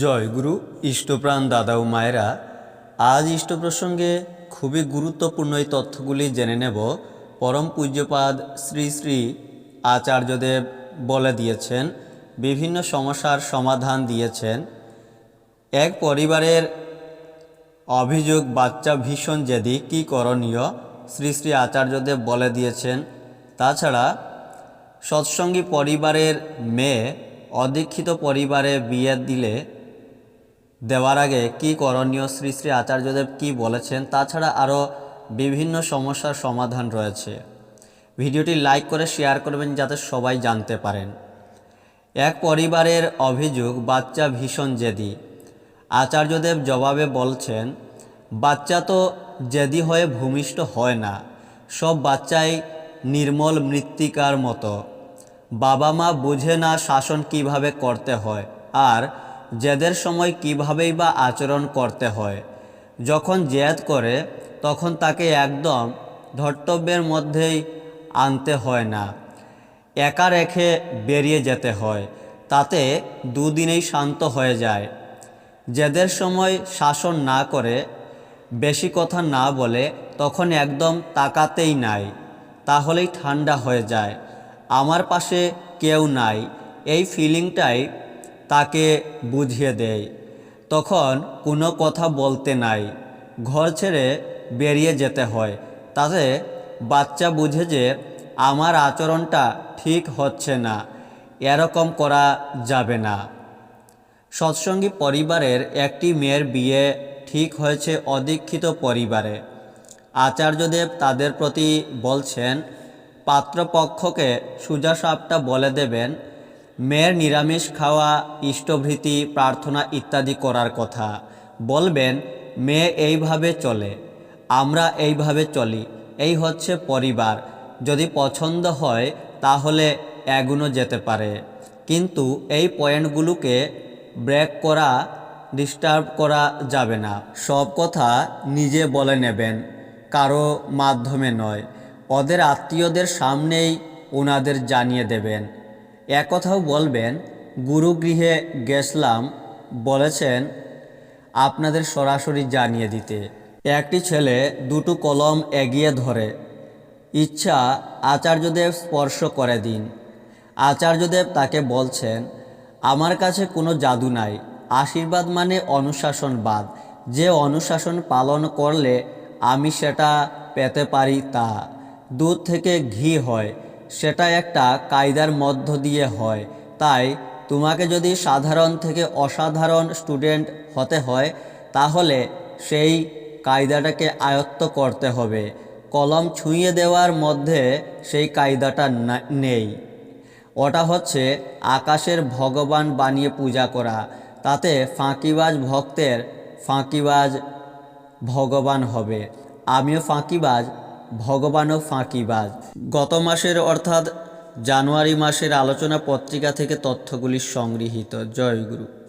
জয় গুরু, ইষ্টপ্রাণ দাদা ও মায়েরা, আজ ইষ্ট প্রসঙ্গে খুবই গুরুত্বপূর্ণ এই তথ্যগুলি জেনে নেব। পরম পূজ্যপাদ শ্রী শ্রী আচার্যদেব বলে দিয়েছেন, বিভিন্ন সমস্যার সমাধান দিয়েছেন। এক পরিবারের অভিযোগ, বাচ্চা ভীষণ জেদি, কী করণীয়? শ্রী শ্রী আচার্যদেব বলে দিয়েছেন। তাছাড়া, সৎসঙ্গী পরিবারের মেয়ে অদীক্ষিত পরিবারে বিয়ে দিলে দেওয়ার আগে কি করণীয় শ্রী শ্রী আচার্যদেব কি বলেছেন, তাছাড়া আরও বিভিন্ন সমস্যার সমাধান রয়েছে। ভিডিওটি লাইক করে শেয়ার করবেন যাতে সবাই জানতে পারেন। এক পরিবারের অভিযোগ, বাচ্চা ভীষণ জেদি। আচার্যদেব জবাবে বলছেন, বাচ্চা তো জেদি হয়ে ভূমিষ্ঠ হয় না, সব বাচ্চাই নির্মল মৃত্তিকার মতো। বাবা মা বুঝে না শাসন কীভাবে করতে হয়, আর জেদের সময় কিভাবেই বা আচরণ করতে হয়। যখন জেদ করে, তখন তাকে একদম ধর্তব্যের মধ্যেই আনতে হয় না। একা রেখে বেরিয়ে যেতে হয়, তাতে দুদিনেই শান্ত হয়ে যায়। জেদের সময় শাসন না করে, বেশি কথা না বলে, তখন একদম তাকাতেই নাই, তাহলেই ঠান্ডা হয়ে যায়। আমার পাশে কেউ নাই, এই ফিলিংটাই তাকে বুঝিয়ে দেয়। তখন কোনো কথা বলতে নাই। ঘর ছেড়ে বেরিয়ে যেতে হয়। তাতে বাচ্চা বুঝে যে আমার আচরণটা ঠিক হচ্ছে না, এরকম করা যাবে না। সৎসঙ্গী পরিবারের একটি মেয়ের বিয়ে ঠিক হয়েছে অদীক্ষিত পরিবারে। আচার্যদেব তাদের প্রতি বলছেন, পাত্রপক্ষকে সুজা সাপটা বলে দেবেন মেয়ের নিরামিষ খাওয়া, ইষ্টভৃতি, প্রার্থনা ইত্যাদি করার কথা। বলবেন, মেয়ে এইভাবে চলে, আমরা এইভাবে চলি, এই হচ্ছে পরিবার। যদি পছন্দ হয়, তাহলে এগুনো যেতে পারে। কিন্তু এই পয়েন্টগুলোকে ব্রেক করা, ডিস্টার্ব করা যাবে না। সব কথা নিজে বলে নেবেন, কারও মাধ্যমে নয়। ওদের আত্মীয়দের সামনেই ওনাদের জানিয়ে দেবেন। একথাও বলবেন, গুরুগৃহে গেছলাম বলেছেন, আপনাদের সরাসরি জানিয়ে দিতে। একটি ছেলে দুটো কলম এগিয়ে ধরে, ইচ্ছা, আচার্যদেব স্পর্শ করে দিন। আচার্যদেব তাকে বলছেন, আমার কাছে কোনো জাদু নাই, আশীর্বাদ মানে অনুশাসনবাদ। যে অনুশাসন পালন করলে আমি সেটা পেতে পারি তা। দুধ থেকে ঘি হয় সেটা একটা কায়দার মধ্য দিয়ে হয়। তাই তোমাকে যদি সাধারণ থেকে অসাধারণ স্টুডেন্ট হতে হয়, তাহলে সেই কায়দাটাকে আয়ত্ত করতে হবে। কলম ছুঁয়ে দেওয়ার মধ্যে সেই কায়দাটা নেই। ওটা হচ্ছে আকাশের ভগবান বানিয়ে পূজা করা। তাতে ফাঁকিবাজ ভক্তের ফাঁকিবাজ ভগবান হবে। আমিও ফাঁকিবাজ ভগবানও ফাঁকিবাজ। গত মাসের অর্থাৎ জানুয়ারি মাসের আলোচনা পত্রিকা থেকে তথ্যগুলি সংগৃহীত। জয় গুরু।